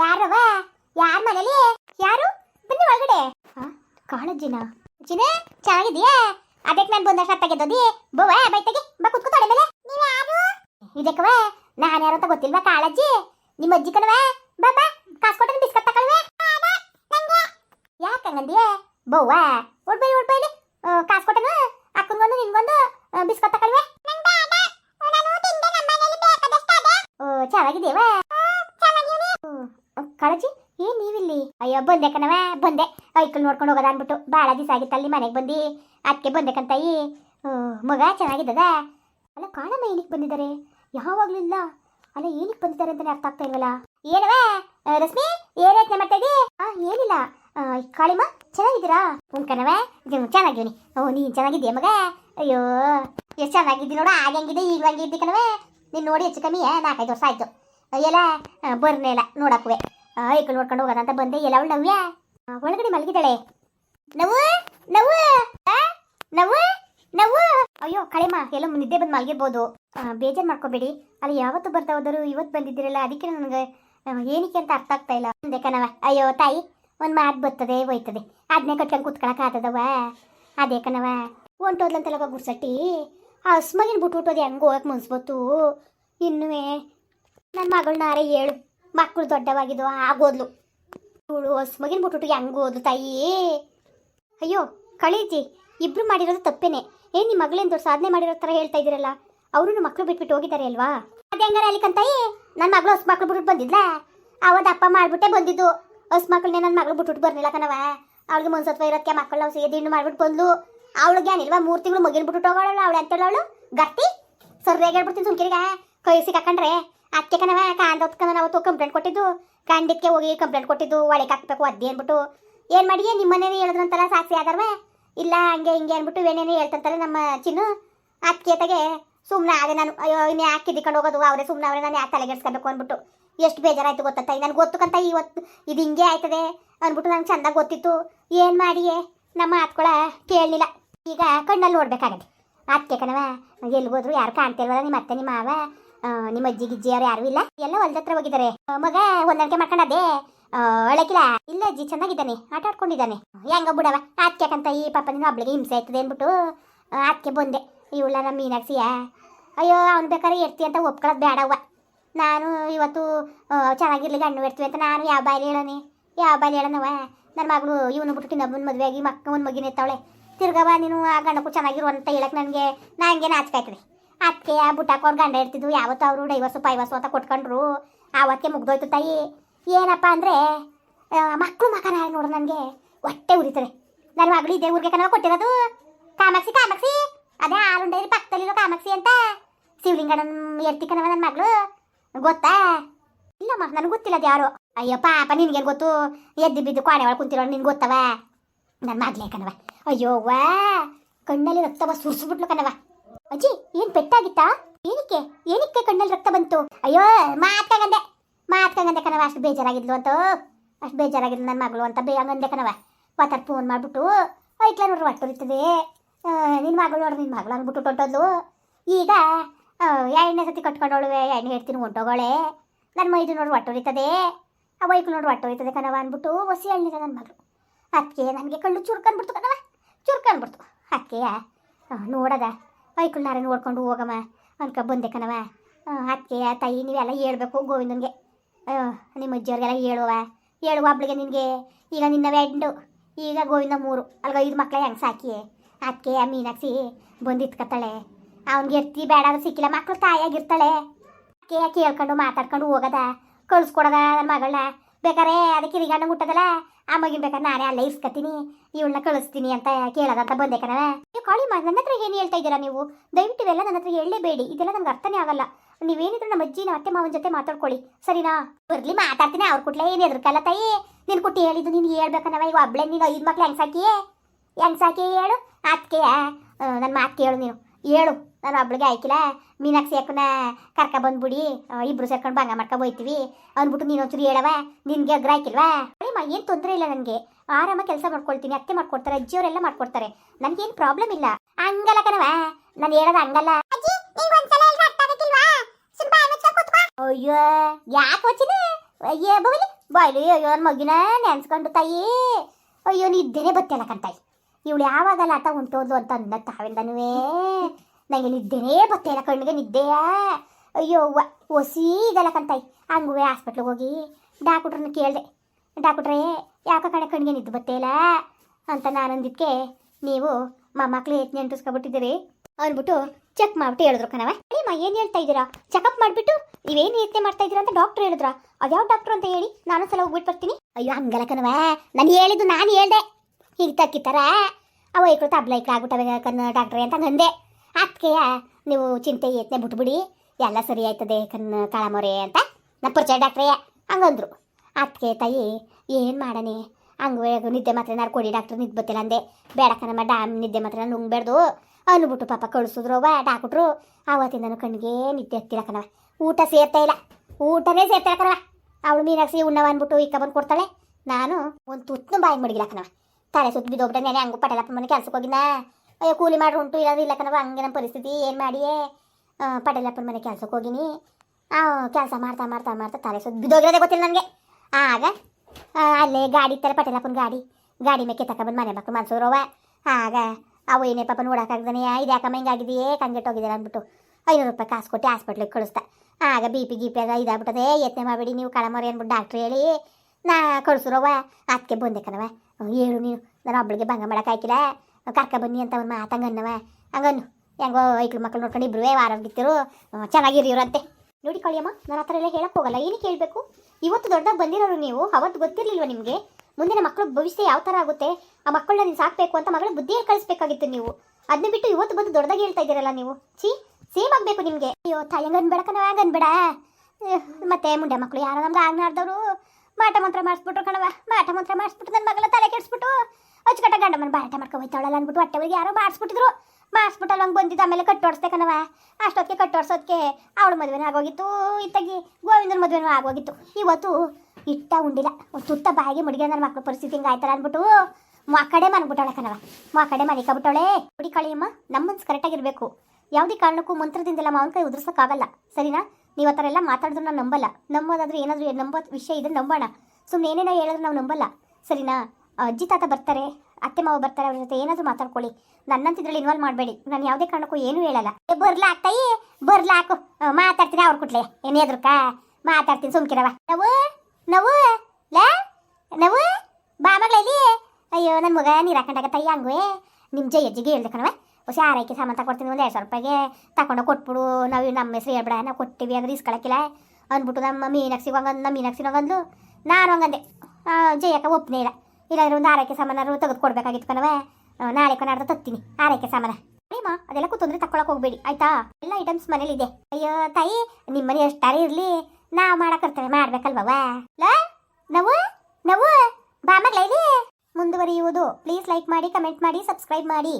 ಯಾರವ ಯಾರ ಮನೇಲಿ? ಯಾರು? ಬನ್ನಿ ಒಳಗಡೆ. ಕಾಳಜ್ಜಿನ ಚಿನೆ ಚೆನ್ನಾಗಿದೆಯಾ ಅದಕ್ಕೆ ನಾನು ಬಂದಷ್ಟು ಅತ್ತಾಗೆದ್ದೋದಿ ಬವ್ವ ಬೈತಗೆ ಬಾ ಕುತ್ಕೋತಾಳೆ ಮೇಲೆ. ನೀವು ಯಾರು? ಇದಕ್ಕವ ನಾನು ಯಾರು ಅಂತ ಗೊತ್ತಿಲ್ವಾ ಕಾಳಜ್ಜಿ ನಿಮ್ಮ ಅಜ್ಜಿ ಕಣವ ಬಾ ಬಾ. ಕಾಸು ಕೊಟ್ಟು ಬಿಸ್ಕತ್ ತಕೊಳ್ವೆ ಯಾಕೆ ಹಂಗಂದಿಯೇ? ಬವ್ವ ಒಡ್ಬೈ ಒಡ್ಬೈಲಿ ಕಾಸು ಕೊಟ್ಟನು? ಅಕ್ಕನ್ಗೊಂದು ನಿನ್ಗೊಂದು ಬಿಸ್ಕತ್ ತಕೊಳ್ವೆ ಚೆನ್ನಾಗಿದೆಯವ ನೀವಿಲ್ಲಿ? ಅಯ್ಯೋ ಬಂದೆ ಕಣವ ಬಂದೆ. ಐಕಲ್ ನೋಡ್ಕೊಂಡು ಹೋಗೋದ ಅನ್ಬಿಟ್ಟು ಭಾಳ ದಿವಸ ಆಗಿತ್ತು ಅಲ್ಲಿ ಮನೆಗೆ ಬಂದು. ಅದಕ್ಕೆ ಬಂದೆ ಕಂತಾಯಿ. ಮಗ ಚೆನ್ನಾಗಿದ್ದದ? ಅಲ್ಲ ಕಾಣಮ್ಮ ಏನಕ್ಕೆ ಬಂದಿದ್ದಾರೆ? ಯಾವಾಗ್ಲಿಲ್ಲ ಅಲ್ಲ ಏನಕ್ಕೆ ಬಂದಿದ್ದಾರೆ ಅಂತಾನೆ ಅರ್ಥ ಆಗ್ತಾ ಇಲ್ವಲ್ಲ? ಏನವೇ ರಶ್ಮಿ ಏನ್ ಯೋಚನೆ ಮಾಡ್ತಾ ಇದ್ದೀ ಆ ಏನಿಲ್ಲ. ಆ, ಕಾಳಿಮ್ಮ ಚೆನ್ನಾಗಿದ್ದೀರಾ? ಇದು ಚೆನ್ನಾಗಿವ್ನಿ ಓ ನೀನ್ ಚೆನ್ನಾಗಿದ್ದೀಯ ಮಗ? ಅಯ್ಯೋ ಎಷ್ಟು ಚೆನ್ನಾಗಿದ್ದಿ ನೋಡು ಆಗ ಹೆಂಗಿದೆ ಈಗ ಹಂಗಿದ್ದಿ ಕಣವ ನೀನು ನೋಡಿ ಹೆಚ್ಚು ಕಮ್ಮಿ ನಾಲ್ಕೈದು ವರ್ಷ ಆಯ್ತು. ಎಲ್ಲ ಬರ್ನೇ ಇಲ್ಲ ನೋಡಕ್ಕುವೆ. ಐಕಲ್ ನೋಡ್ಕೊಂಡು ಹೋಗೋದಂತ ಬಂದೆ. ಎಲ್ಲ ಅವಳು ನವ್ಯ? ಆ, ಒಳಗಡೆ ಮಲಗಿದ್ದಾಳೆ. ನವ್ವು ನವ್ವು ಆ? ನವ್ವು ನವ್ವು. ಅಯ್ಯೋ ಕಳೆಮ್ಮ ಎಲ್ಲ ನಿದ್ದೆ ಬಂದು ಮಲಗಿರ್ಬೋದು. ಬೇಜಾರು ಮಾಡ್ಕೋಬೇಡಿ. ಅಲ್ಲಿ ಯಾವತ್ತು ಬರ್ತಾ ಹೋದರು ಇವತ್ತು ಬಂದಿದ್ದೀರಲ್ಲ ಅದಕ್ಕೆ ನನಗೆ ಏನಕ್ಕೆ ಅಂತ ಅರ್ಥ ಆಗ್ತಾ ಇಲ್ಲ. ಅಂದೆ ಕಣವ ಅಯ್ಯೋ ತಾಯಿ ಒಂದು ಮಾತು ಬರ್ತದೆ ಹೋಯ್ತದೆ. ಅದನ್ನೇ ಕಟ್ಕೊಂಡು ಕೂತ್ಕೊಳಕ್ ಆತದವ ಅದೇ ಕಣವ ಹೊಂಟೋದ್ಲಂತಲ್ಲ ಗುರ್ಸಟ್ಟಿ ಆ ಹಸ್ಮಗಿನ ಬಿಟ್ಬಿಟ್ಟೋದು ಹೆಂಗೆ ಹೋಗಕ್ಕೆ ಮುನ್ಸ್ಬತ್ತು ಇನ್ನುವೇ ನನ್ನ ಮಗಳನ್ನಾರೆ ಹೇಳು. ಮಕ್ಕಳು ದೊಡ್ಡವಾಗಿದ್ದು ಆಗೋದ್ಲು. ಇವಳು ಹೊಸ್ಮಗಿನ ಬಿಟ್ಬಿಟ್ಟು ಹೆಂಗೆ ಓದ್ಲು ತಾಯಿ? ಅಯ್ಯೋ, ಕಳೀಜಿ, ಇಬ್ರು ಮಾಡಿರೋದು ತಪ್ಪೇನೆ. ಏ ನಿಮ್ಮ ಮಗಳೇನು ದೊಡ್ಡ ಸಾಧನೆ ಮಾಡಿರೋ ಥರ ಹೇಳ್ತಾ ಇದ್ದೀರಲ್ಲ? ಅವರು ಮಕ್ಕಳು ಬಿಟ್ಬಿಟ್ಟು ಹೋಗಿದ್ದಾರೆ ಅಲ್ವಾ? ಅದೇ ಹೆಂಗಾರ ಅಲ್ಲಿ ಕಂತಾಯಿ? ನನ್ನ ಮಗಳು ಹೊಸ ಮಕ್ಳು ಬಿಟ್ಬಿಟ್ಟು ಬಂದಿದ್ಲ? ಅವತ್ತು ಅಪ್ಪ ಮಾಡ್ಬಿಟ್ಟೆ ಬಂದಿದ್ದು. ಹೊಸ ಮಕ್ಕಳನ್ನೇ ನನ್ನ ಮಗಳು ಬಿಟ್ಬಿಟ್ಟು ಬರ್ಲಿಲ್ಲ ಕಣವ. ಅವಳಿಗೆ ಮನ್ಸತ್ವ ಇರೋದಕ್ಕೆ ಮಕ್ಕಳು ಸೇದಿ ದಿಣ್ಣು ಮಾಡ್ಬಿಟ್ಟು ಬಂದ್ಲು. ಅವಳಿಗೆ ಏನಿಲ್ವಾ ಮೂರು ತಿಂಗಳು ಮಗಿನ ಬಿಟ್ಬಿಟ್ಟು ಹೋಗೋಳು ಅವಳು ಅಂತೇಳವಳು ಗಟ್ಟಿ? ಸರಿಯಾಗಿ ಹೇಳ್ಬಿಡ್ತೀನಿ ಸುಮ್ಕಿರಿಗ. ಕೈ ಸಿಕ್ಕಾಕೊಂಡ್ರೆ. ಅದಕ್ಕೆ ಕಣವ ಕಾಂದ ನಾವು ಕಂಪ್ಲೇಂಟ್ ಕೊಟ್ಟಿದ್ದು. ಕಾಂಡಕ್ಕೆ ಹೋಗಿ ಕಂಪ್ಲೇಂಟ್ ಕೊಟ್ಟಿದ್ದು, ಒಳಗೆ ಹಾಕ್ಬೇಕು ಅದ್ದಿ ಅಂದ್ಬಿಟ್ಟು. ಏನು ಮಾಡಿ ನಿಮ್ಮ ಮನೇಲಿ ಹೇಳಿದ್ರಂತಲ್ಲ, ಸಾಕ್ಷಿ ಆದರ್ವ? ಇಲ್ಲ, ಹಂಗೆ ಹಿಂಗೆ ಅಂದ್ಬಿಟ್ಟು ಏನೇನು ಹೇಳ್ತಂತಲ್ಲ ನಮ್ಮ ಚಿನ್ನು. ಅದಕ್ಕೆ ಸುಮ್ಮನೆ ಆದೆ ನಾನು, ಅಯ್ಯೋ ಇನ್ನು ಯಾಕೆ ಇದ್ಕೊಂಡು ಹೋಗೋದು? ಅವರೇ ಸುಮ್ಮನೆ ಅವರೇ ನಾನು ಯಾಕೆ ತಲೆಗೆಡ್ಸ್ಕೊಬೇಕು ಅಂದ್ಬಿಟ್ಟು. ಎಷ್ಟು ಬೇಜಾರಾಯ್ತು ಗೊತ್ತಂತ? ನನಗೆ ಗೊತ್ತುಕಂತ ಇವತ್ತು ಇದು ಹಿಂಗೆ ಆಯ್ತದೆ ಅಂದ್ಬಿಟ್ಟು ನಂಗೆ ಚಂದ ಗೊತ್ತಿತ್ತು. ಏನು ಮಾಡಿಯೇ? ನಮ್ಮ ಆತ್ಕೊಳ ಕೇಳಲಿಲ್ಲ. ಈಗ ಕಣ್ಣಲ್ಲಿ ನೋಡ್ಬೇಕಾಗತ್ತೆ. ಅದಕ್ಕೆ ಕಣವ ಎಲ್ಲಿ ಹೋದ್ರು ಯಾರು ಕಾಣ್ತಿಲ್ವಲ್ಲ ನಿಮ್ಮ ಅತ್ತೆ ನಿಮ್ಮ ಮಾವ? ನಿಮ್ಮ ಅಜ್ಜಿ ಗಿಜ್ಜಿ ಯಾರು ಇಲ್ಲ? ಎಲ್ಲ ಹೊಲ್ದತ್ರ ಹೋಗಿದ್ದಾರೆ. ಮಗ ಹೊಂದಾಣಿಕೆ ಮಾಡ್ಕೊಂಡದೆ ಅಳಕಿಲ್ಲ ಇಲ್ಲ ಅಜ್ಜಿ, ಚೆನ್ನಾಗಿದ್ದಾನೆ. ಆಟ ಆಡ್ಕೊಂಡಿದ್ದಾನೆ. ಹೆಂಗ ಬಿಡವ ಆತ್ಕ್ಯಾಕಂತ ಈ ಪಾಪ ನೀನು ಒಬ್ಳಿಗೆ ಹಿಂಸೆ ಆಯ್ತದೆ ಅಂದ್ಬಿಟ್ಟು ಆತ್ಕೆ ಬಂದೆ. ಇವಳ ನಮ್ಮ ಮೀನಾಕ್ಸಿಯ ಅಯ್ಯೋ, ಅವ್ನು ಬೇಕಾದ್ರೆ ಇರ್ತೀಯ ಅಂತ ಒಪ್ಕೊಳ್ಳೋದು ಬೇಡವ್ವ ನಾನು ಇವತ್ತು ಚೆನ್ನಾಗಿರ್ಲಿ ಗಣ್ಣು ಇರ್ತೀವಿ ಅಂತ ನಾನು ಯಾವ ಬಾಯಲ್ಲಿ ಹೇಳೋನಿ? ಯಾವ ಬಾಯಲ್ಲಿ ಹೇಳೋಣವ ನನ್ನ ಮಗಳು ಇವನು ಬಿಟ್ಟು ಇನ್ನೊಬ್ಬನ ಮದುವೆ ಆಗಿ ಮಕ್ಕ ಒಂದು ಮಗಿನ ಎತ್ತವಳೆ. ತಿರ್ಗವ ನೀನು ಆ ಗಂಡಕ್ಕೂ ಚೆನ್ನಾಗಿರು ಅಂತ ಹೇಳಕ್ ನನಗೆ ನನಗೆ ನಾಚಿಕಾಯ್ತದೆ ಅದಕ್ಕೆ ಆ ಬುಟ್ಟಾಕ ಅವ್ರ ಗಂಡ ಇರ್ತಿದ್ವು, ಯಾವತ್ತು ಅವರು ಡೈವರ್ಸು ಪೈವರ್ಸು ಅಂತ ಕೊಟ್ಕೊಂಡ್ರು. ಆವತ್ತೆ ಮುಗ್ದೋಯ್ತು ತಾಯಿ. ಏನಪ್ಪ ಅಂದರೆ ಮಕ್ಕಳು ಮಕನ ನೋಡು ನನಗೆ? ಹೊಟ್ಟೆ ಉರಿತದೆ. ನನ್ನ ಮಗಳು ಇದೇ ಊರಿಗೆ ಕನವ ಕೊಟ್ಟಿರೋದು. ಕಾಮಾಕ್ಷಿ ಕಾಮಾಕ್ಷಿ. ಅದೇ ಆರು ಡೈರಿ ಪಕ್ಕದಲ್ಲಿರೋ ಕಾಮಾಕ್ಷಿ ಅಂತ. ಶಿವಲಿಂಗಣ್ಣನ ಎರ್ತಿ ಕನವ ನನ್ನ ಮಗಳು. ಗೊತ್ತಾ? ಇಲ್ಲಮ್ಮ, ನನಗೆ ಗೊತ್ತಿಲ್ಲ ಅದು ಯಾರು. ಅಯ್ಯೋ, ಪಾಪ, ನಿನ್ಗೇನು ಗೊತ್ತು? ಎದ್ದು ಬಿದ್ದು ಕೋಣೆ ಒಳಗೆ ಕುಂತಿರೋ ನಿನ್ಗೆ ಗೊತ್ತವ? ನನ್ನ ಮಗ್ಲೇ ಕನವ. ಅಯ್ಯೋ ವಾ ಕಣ್ಣಲ್ಲಿ ರಕ್ತವ ಸುರಿಸ್ಬಿಟ್ಲು ಕಣವ ಅಜ್ಜಿ, ಏನ್ ಪೆಟ್ಟಾಗಿತ್ತಾ? ಏನಕ್ಕೆ? ಏನಕ್ಕೆ ಕಣ್ಣಲ್ಲಿ ರಕ್ತ ಬಂತು? ಅಯ್ಯೋ, ಮಾತ್ಕಂಗಂದೆ. ಮಾತ್ಕಂಗಂದೆ ಕಣವ ಅಷ್ಟು ಬೇಜಾರಾಗಿದ್ಲು ಅಂತ. ಅಷ್ಟು ಬೇಜಾರಾಗಿದ್ಲು ನನ್ನ ಮಗಳು ಅಂತ ಬೇ ಹಂಗಂದೆ ಕಣವ ಪತ್ತಾರು ಫೋನ್ ಮಾಡ್ಬಿಟ್ಟು ಐಕ್ಲ ನೋಡ್ರಿ ಹೊಟ್ಟುರಿತದೆ ನಿನ್ನ ಮಗಳು ನೋಡ್ರಿ ನಿನ್ನ ಮಗಳು ಅಂದ್ಬಿಟ್ಟು ಹೊಟ್ಟೋದ್ಲು ಈಗ ಎಣ್ಣೆ ಸತಿ ಕಟ್ಕೊಂಡೋಳುವೆ ಎಣ್ಣೆ ಹೇಳ್ತೀನಿ ಹೊಂಟೋಗೋಳೆ ನನ್ನ ಮೈದು ನೋಡ್ರಿ ಹೊಟ್ಟುರಿತದೆ ಆ ವೈಕ್ ನೋಡ್ರಿ ಹೊಟ್ಟುರಿತದೆ ಕಣವ ಅಂದ್ಬಿಟ್ಟು ಹೊಸಿ ಎಣ್ಣೆ ನನ್ನ ಮಗಳು. ಅದಕ್ಕೆ ನನಗೆ ಕಣ್ಣು ಚುರ್ಕೊಂಡ್ಬಿಡ್ತು ಕಣವ ಚುರ್ಕೊಂಡ್ಬಿಡ್ತು ಅದಕ್ಕೆ ನೋಡದ. ಐಕಳ್ನಾರೆ ನೋಡ್ಕೊಂಡು ಹೋಗಮ್ಮ. ಅನ್ಕ ಬಂದೆ ಕಣವ ಅದಕ್ಕೆ ತಾಯಿ, ನೀವೆಲ್ಲ ಹೇಳ್ಬೇಕು ಗೋವಿಂದನ್ಗೆ. ನಿಮ್ಮ ಅಜ್ಜಿಯವ್ರಿಗೆಲ್ಲ ಹೇಳುವ. ಹೇಳುವ ಒಬ್ಳಿಗೆ ನಿನಗೆ. ಈಗ ನಿನ್ನ ಎಂಟು ಈಗ ಗೋವಿಂದ ಮೂರು. ಅಲ್ಗ, ಐದು ಮಕ್ಳು ಹೆಂಗೆ ಸಾಕಿ ಅದಕ್ಕೆ ಆ ಮೀನಾಕ್ಷಿ ಬಂದಿತ್ಕತ್ತಾಳೆ. ಅವ್ನಿಗೆ ಎತ್ತಿ ಬೇಡ ಸಿಕ್ಕಿಲ್ಲ. ಮಕ್ಕಳು ತಾಯಿಯಾಗಿರ್ತಾಳೆ. ಅಕ್ಕೆ ಕೇಳ್ಕೊಂಡು ಮಾತಾಡ್ಕೊಂಡು ಹೋಗದ. ಕಳ್ಸ್ಕೊಡದ ನನ್ನ ಮಗಳನ್ನ. ಬೇಕಾರೆ, ಅದಕ್ಕೆ ರಿಗಂಡ ಮುಟ್ಟದಲ್ಲ? ಆ ಮಗಿನ ಬೇಕಾದ್ರೆ ನಾನೇ ಅಲ್ಲೇ ಇಸ್ಕತೀನಿ, ಇವಳನ್ನ ಕಳಿಸ್ತೀನಿ ಅಂತ ಕೇಳೋದಂತ ಬಂದೆ ಕಣವ ನೀವು ಕಾಳಿ ಮಾಡಿ ನನ್ನ ಹತ್ರ ಏನು ಹೇಳ್ತಾ ಇದ್ದೀರಾ ನೀವು? ದಯವಿಟ್ಟು ಇವೆಲ್ಲ ನನ್ನ ಹತ್ರ ಹೇಳಲೇಬೇಡಿ, ಇದೆಲ್ಲ ನನಗೆ ಅರ್ಥನೇ ಆಗಲ್ಲ. ನೀವೇನಿದ್ರು ನಮ್ಮ ಅಜ್ಜಿ ನಮ್ಮ ಅತ್ತೆ ಮಾವನ ಜೊತೆ ಮಾತಾಡ್ಕೊಳ್ಳಿ, ಸರಿನಾ? ಬರ್ಲಿ ಮಾತಾಡ್ತೀನಿ, ಅವ್ರ ಕುಟ್ಲೆ ಏನು ಎದ್ರಕಲ್ಲ ತಾಯಿ? ನಿನ್ ಕುಟ್ಟಿ ಹೇಳಿದ್ದು ನೀನು ಹೇಳ್ಬೇಕನ್ನವ ಈಗ ಒಬ್ಳೆ ನೀನು ಐದು ಮಕ್ಳು ಹೆಂಗ್ ಸಾಕಿಯೇ? ಹೇಳು? ಅದಕ್ಕೆ ನನ್ನ ಮಾತು ಕೇಳು ನೀನು, ಹೇಳು. ನಾನು ಒಬ್ಳಿಗೆ ಆಯ್ಕಿಲ್ಲ ಮೀನಾಕ್ಷಿ ಅಕ್ಕನ ಕರ್ಕ ಬಂದ್ಬಿಡಿ ಇಬ್ರು ಸೇರ್ಕೊಂಡು ಭಂಗ ಮಾಡ್ಕೊ ಹೋಯ್ತೀವಿ ಅಂದ್ಬಿಟ್ಟು ನೀನು ಒಂಚೂರು ಹೇಳವ ನಿನ್ಗೆ ಅಗ್ರ ಹಾಕಿಲ್ವಾ? ಏನು ತೊಂದರೆ ಇಲ್ಲ ನನಗೆ. ಆರಾಮ ಕೆಲಸ ಮಾಡ್ಕೊಳ್ತೀನಿ, ಅತ್ತೆ ಮಾಡ್ಕೊಡ್ತಾರೆ, ಅಜ್ಜಿಯವರೆಲ್ಲ ಮಾಡ್ಕೊಡ್ತಾರೆ. ನನಗೇನು ಪ್ರಾಬ್ಲಮ್ ಇಲ್ಲ. ಹಂಗಲ್ಲ ಕಣವ ನಾನು ಹೇಳೋದು ಹಂಗಲ್ಲ. ಅಯ್ಯೋ, ಯಾಕೆ ವಚಿನ ಅಯ್ಯೋ ಬವಲಿ ಬಾಯ್ಲಿ, ಅಯ್ಯೋ ಮಗಿನ ನೆನ್ಸ್ಕೊಂಡು ತಾಯಿ. ಅಯ್ಯೋ, ನಿದ್ದೆನೆ ಬತ್ತಲ್ಲ ಕಣ್ತಾಯಿ. ಇವಳು ಯಾವಾಗಲ್ಲ ಆಟ ಉಂಟು ಅಂತ ಅಂದ ತಾವಿಂದನುವೇ ನನಗೆ ನಿದ್ದೆನೇ ಇಲ್ಲ ಕಣ್ಣಿಗೆ ನಿದ್ದೆಯ ಅಯ್ಯೋ ಒಸಿ ಇದಲ್ಲ ಕಂತಾಯಿ. ಹಂಗುವೆ ಹಾಸ್ಪಿಟ್ಲಿಗೆ ಹೋಗಿ ಡಾಕ್ಟ್ರನ್ನ ಕೇಳಿದೆ. ಡಾಕ್ಟ್ರೇ, ಯಾಕೆ ಕಡೆ ಕಣ್ಣಿಗೆ ನಿದ್ದು ಬತ್ತೇಲ ಅಂತ ನಾನು ನೀವು ಮೊಮ್ಮಕ್ಳು ಎತ್ನೆ ಅಂಟಿಸ್ಕೊಬಿಟ್ಟಿದ್ದೀರಿ ಅಂದ್ಬಿಟ್ಟು ಚೆಕ್ ಮಾಡ್ಬಿಟ್ಟು ಹೇಳಿದ್ರು ಕಣವ ಅಮ್ಮ ಏನು ಹೇಳ್ತಾ ಇದ್ದೀರಾ? ಚೆಕಪ್ ಮಾಡಿಬಿಟ್ಟು ನೀವೇನು ಯತ್ನೆ ಮಾಡ್ತಾ ಇದ್ದೀರಾ ಅಂತ ಡಾಕ್ಟ್ರ್ ಹೇಳಿದ್ರ? ಅದ್ಯಾವ ಡಾಕ್ಟರ್ ಅಂತ ಹೇಳಿ ನಾನು ಸಲ ಹೋಗ್ಬಿಟ್ಟು ಬರ್ತೀನಿ. ಅಯ್ಯೋ, ಹಂಗಲ್ಲ ಕಣವ ನಾನು ಹೇಳಿದ್ದು ನಾನು ಹೇಳ್ದೆ. ಹೀಗೆ ತಕ್ಕಿತ್ತಾರ ಅವ ತಬ್ಲ ಐಕ್ಳು ಆಗ್ಬಿಟ್ಟವೆ ಕನ್ನ ಡಾಕ್ಟ್ರೆ ಅಂತ ಅಂದೆ ಅದಕ್ಕೆ ನೀವು ಚಿಂತೆ ಯತ್ನೆ ಬಿಟ್ಬಿಡಿ. ಎಲ್ಲ ಸರಿ ಆಯ್ತದೆ ಕಣ್ಣು ಕಾಳಮೊರೆ ಅಂತ. ನಮ್ಮ ಪರಿಚಯ ಡಾಕ್ಟ್ರೇ, ಹಂಗಂದ್ರು. ಅದಕ್ಕೆ ತಾಯಿ, ಏನು ಮಾಡನೆ ಹಂಗೆ ನಿದ್ದೆ ಮಾತ್ರ ಕೊಡಿ, ಡಾಕ್ಟ್ರ್ ನಿದ್ದೆ ಬತ್ತಿಲ್ಲ ಅಂದೆ. ಬೇಡ ಕಣಮ್ಮ, ಡಾಮ್ ನಿದ್ದೆ ಮಾತ್ರ ನುಂಗ್ಬೇಡ್ದು ಅನ್ಬಿಟ್ಟು ಪಾಪ ಕಳಿಸಿದ್ರು ಅವ ಡಾಕ್ಟ್ರು. ಆವತ್ತಿಂದ ನನ್ನ ಕಣ್ಣಿಗೆ ನಿದ್ದೆ ಹತ್ತಿಲ್ಲ ಕಣವ. ಊಟ ಸೇರ್ತಾ ಇಲ್ಲ. ಊಟನೇ ಸೇರ್ತಾ ಕಣವ. ಅವಳು ಮೀನಾಕ್ಸಿ ಉಣ್ಣವ ಅಂದ್ಬಿಟ್ಟು ಇಕ್ಕ ಬಂದು ಕೊಡ್ತಾಳೆ. ನಾನು ಒಂದು ತುತ್ತು ಬಾಯಿ ಮಡಗಿಲ್ಲ ಕಣವ. ತಲೆ ಸುತ್ತ ಬಿದ್ದೋಗ್ಬಿಟ್ಟೆ, ನೆನೆ ಹಂಗು ಪಟೇಲಪ್ಪ ಮನೆ ಕೆಲ್ಸಕ್ಕೆ ಹೋಗಿನ ಅಯ್ಯೋ ಕೂಲಿ ಮಾಡಿ ಉಂಟು ಇರೋದು ಇಲ್ಲ ಕಣವ ಹಂಗೆ ನಮ್ಮ ಪರಿಸ್ಥಿತಿ ಏನು ಮಾಡಿಯೇ? ಆ, ಪಟೇಲಪ್ಪನ ಮನೆ ಕೆಲಸಕ್ಕೆ ಹೋಗಿನಿ. ಕೆಲಸ ಮಾಡ್ತಾ ಮಾಡ್ತಾ ಮಾಡ್ತಾ ತಲೆ ಸುತ್ತ ಬಿದ್ದೋಗಿರೋದೇ ಗೊತ್ತಿಲ್ಲ ನನಗೆ. ಆಗ ಅಲ್ಲೇ ಗಾಡಿ ಇತ್ತಾರೆ ಪಟೇಲಪ್ಪನ ಗಾಡಿ. ಗಾಡಿ ಮೇಕೆ ತಗೊಂಬಂದು ಮನೆ ಮಕ್ಕಳು ಮನ್ಸೂರವ ಆಗ ಅವು ಏನೇ ಪಾಪ ನೋಡೋಕ್ಕಾಗ್ದಾನೆ ಇದು ಯಾಕಮ್ಮ ಹಿಂಗಾಗಿದೆಯೇ ಕಂಗೆಟ್ಟೋಗಿದ್ದಾರೆ ಅಂದ್ಬಿಟ್ಟು ಐನೂರು ರೂಪಾಯಿ ಕಾಸು ಕೊಟ್ಟು ಹಾಸ್ಪಿಟ್ಲಿಗೆ ಕಳಿಸ್ತಾ ಆಗ ಬಿ ಪಿ ಗಿಪಿ ಆಗ ಇದಾಗ್ಬಿಟ್ಟದೆ ಯತ್ನೆ ಮಾಡಬೇಡಿ ನೀವು ಕಳಮರಿ ಅಂದ್ಬಿಟ್ಟು ಡಾಕ್ಟ್ರ್ ಹೇಳಿ ನಾ ಕಳ್ಸಿರೋವ ಅದಕ್ಕೆ ಬಂದೆ ಕಣವ ಹೇಳು ನೀನು ನಾನು ಒಬ್ಬಳಿಗೆ ಭಂಗ ಮಾಡೋಕ್ಕಾಗಿಲ್ಲ ಕರ್ಕ ಬನ್ನಿ ಅಂತ ಒಂದು ಮಾತಂಗನ್ನವ ಹಂಗನ್ನು. ಹೆಂಗೋ ಐಕ್ಳು ಮಕ್ಕಳು ನೋಡ್ಕೊಂಡು ಇಬ್ರು ಆರೋಗ್ಯತ್ತಿರು ಚೆನ್ನಾಗಿರಿ ಇವ್ರಂತೆ. ನೋಡಿ ಕಳಿಯಮ್ಮ, ನಾನು ಆ ಥರ ಎಲ್ಲ ಹೇಳಕ್ಕೆ ಹೋಗಲ್ಲ. ಏನಕ್ಕೆ ಹೇಳಬೇಕು ಇವತ್ತು ದೊಡ್ಡದಾಗ ಬಂದಿರೋರು ನೀವು, ಅವತ್ತು ಗೊತ್ತಿರಲಿಲ್ವ ನಿಮಗೆ? ಮುಂದಿನ ಮಕ್ಕಳ ಭವಿಷ್ಯ ಯಾವ ಥರ ಆಗುತ್ತೆ? ಆ ಮಕ್ಕಳನ್ನ ನೀನು ಸಾಕಬೇಕು ಅಂತ ಮಗಳ ಬುದ್ಧಿಯಲ್ಲಿ ಕಳಿಸ್ಬೇಕಾಗಿತ್ತು ನೀವು. ಅದನ್ನ ಬಿಟ್ಟು ಇವತ್ತು ಬಂದು ದೊಡ್ಡದಾಗಿ ಹೇಳ್ತಾ ಇದ್ದೀರಲ್ಲ ನೀವು. ಛೀ ಸೇಮ್ ಆಗಬೇಕು ನಿಮಗೆ. ಅಯ್ಯೋ ತಾಯಿ ಅನ್ಬೇಡ ಕಣವ ಹಂಗನ್ಬೇಡ ಮತ್ತೆ ಮುಂಡೆ ಮಕ್ಕಳು ಯಾರು ನಮ್ದು ಆಗ್ನಾಡ್ದವರು ಮಾಟ ಮಂತ್ರ ಮಾಡಿಸ್ಬಿಟ್ರು ಕಣವ ಮಾಟ ಮಂತ್ರ ಮಾಡಿಸ್ಬಿಟ್ಟು ನನ್ನ ಮಗಳ ತಲೆ ಕೆಡಿಸ್ಬಿಟ್ಟು. ಅಚ್ಚುಕಟ್ಟ ಗಂಡ ಮನೆ ಬಾಟ ಮಾಡ್ಕೊ ಹೋಯ್ತಾಳಲ್ಲ ಅಂದ್ಬಿಟ್ಟು ಹೊಟ್ಟೆವರಿಗೆ ಯಾರೋ ಮಾಡಿಸ್ಬಿಟ್ಟಿದ್ರು. ಮಾಡಿಸ್ಬಿಟ್ಟಲ್ಲ, ಹಂಗೆ ಬಂದಿದ್ದು, ಆಮೇಲೆ ಕಟ್ಟೋಡ್ಸ್ತೇಕನವ ಅಷ್ಟೊತ್ತಿಗೆ ಕಟ್ಟೋಡ್ಸೋದಕ್ಕೆ ಅವಳ ಮದುವೆನೇ ಆಗೋಗಿತ್ತು, ಇತ್ತಗಿ ಗೋವಿಂದನ ಮದುವೆನೂ ಆಗೋಗಿತ್ತು. ಇವತ್ತು ಇಟ್ಟ ಉಂಡಿಲ್ಲ. ಒಂದು ತುತ್ತ ಬಾಯಿಗೆ ಮುಡಿಗೆ ನನ್ನ ಪರಿಸ್ಥಿತಿ ಹಿಂಗೆ ಆಯ್ತಲ್ಲ ಅಂದ್ಬಿಟ್ಟು ಮಕ್ಕಡೆ ಮನ್ಬಿಟ್ಟವಳೆ ಕಣವ ಮಕ್ಕಡೆ ಮನಿಕಬಿಟ್ಟವಳೆ ಹುಡಿ ಕಳಿಯಮ್ಮ ನಮ್ಮನ್ಸ್ ಮನ್ಸು ಕರೆಕ್ಟಾಗಿರಬೇಕು ಯಾವುದೇ ಕಾರಣಕ್ಕೂ ಮಂತ್ರದಿಂದೆಲ್ಲ ಕೈ ಉದುರ್ಸೋಕ್ಕಾಗಲ್ಲ. ಸರಿನಾ? ನೀವು ಆ ಥರ ಎಲ್ಲ ಮಾತಾಡಿದ್ರು ನಂಬಲ್ಲ. ನಂಬೋದಾದ್ರೂ ಏನಾದರೂ ನಂಬೋ ವಿಷಯ ಇದ್ರೆ ನಂಬೋಣ. ಸುಮ್ಮನೆ ಏನೇನೋ ಹೇಳಿದ್ರೆ ನಾವು ನಂಬಲ್ಲ. ಸರಿನಾ? ಅಜ್ಜಿ ತಾತ ಬರ್ತಾರೆ, ಅತ್ತೆ ಮಾವ ಬರ್ತಾರೆ, ಅವ್ರ ಜೊತೆ ಏನಾದರೂ ಮಾತಾಡ್ಕೊಳ್ಳಿ. ನನ್ನಂತಿದ್ರಲ್ಲಿ ಇನ್ವಾಲ್ವ್ ಮಾಡಬೇಡಿ. ನಾನು ಯಾವುದೇ ಕಾರಣಕ್ಕೂ ಏನೂ ಹೇಳಲ್ಲ. ಬರ್ಲಾಕ್ತಾಯಿ ಬರ್ಲಾಕು ಮಾತಾಡ್ತೀನಿ, ಅವ್ರ ಕುಟ್ಲೆ ಏನೇ ಕಾ ಮಾತಾಡ್ತೀನಿ ಸುಮ್ಕಿರವ ನಾವು ನಾವು ಲೇ ನಾವು ಬಾ ಮಗಳಲ್ಲಿ ಅಯ್ಯೋ ನನ್ನ ಮಗ ನೀರು ಹಾಕೊಂಡಾಗ ತಾಯಿ ಹಂಗುವೆ ನಿಮ್ಮ ಅಜ್ಜಿಗೆ ಹೇಳ್ದೆ ಕಣವ ಹೊಸ ಆರೈಕೆ ಸಾಮಾನು ತಗೊಡ್ತೀನಿ, ಒಂದು ಎರಡು ಸಾವಿರ ರೂಪಾಯಿಗೆ ತಗೊಂಡು ಕೊಟ್ಬಿಡು. ನಾವು ನಮ್ಮ ಹೆಸರು ಹೇಳ್ಬೇಡ, ನಾವು ಕೊಟ್ಟಿವಿ, ಅಂದ್ರೆ ಇಸ್ಕೊಳಕ್ಕಿಲ್ಲ ಅಂದ್ಬಿಟ್ಟು ನಮ್ಮ ಮೀನಾಕ್ಷಿಗೆ ಹಂಗಂದು, ನಮ್ಮ ಮೀನಾಕ್ಷಿನ ಹಂಗಂದ್ಲು. ನಾನು ಹಂಗಂದೆ. ಜೈ ಜಯಕ್ಕ ಒಪ್ಪನೇ ಇಲ್ಲ. ಇಲ್ಲಾಂದ್ರೆ ಒಂದು ಆರೈಕೆ ಸಾಮಾನು ತೆಗೆದುಕೊಡ್ಬೇಕಾಗಿತ್ತು ಕಣವೇ ನಾಳೆ ಕೊನಾಡ್ದ ತತ್ತೀನಿ. ಆರೈಕೆ ಸಾಮಾನ. ಅದೆಲ್ಲ ಕೂತಂದ್ರೆ ತಕೊಳಕ್ ಹೋಗ್ಬೇಡಿ, ಆಯ್ತಾ? ಎಲ್ಲ ಐಟಮ್ಸ್ ಮನೇಲಿ ಇದೆ ಅಯ್ಯೋ, ತಾಯಿ ನಿಮ್ಮ ಮನೆ ಎಷ್ಟಾರೇ ಇರ್ಲಿ. ನಾವು ಮಾಡಕರ್ತೇವೆ ಮಾಡ್ಬೇಕಲ್ವಾ ನಾವು ನಾವು ಬಾ ಮಗ್ಲ ಇಲ್ಲಿ. ಮುಂದುವರಿಯುವುದು. ಪ್ಲೀಸ್ ಲೈಕ್ ಮಾಡಿ ಕಮೆಂಟ್ ಮಾಡಿ ಸಬ್ಸ್ಕ್ರೈಬ್ ಮಾಡಿ.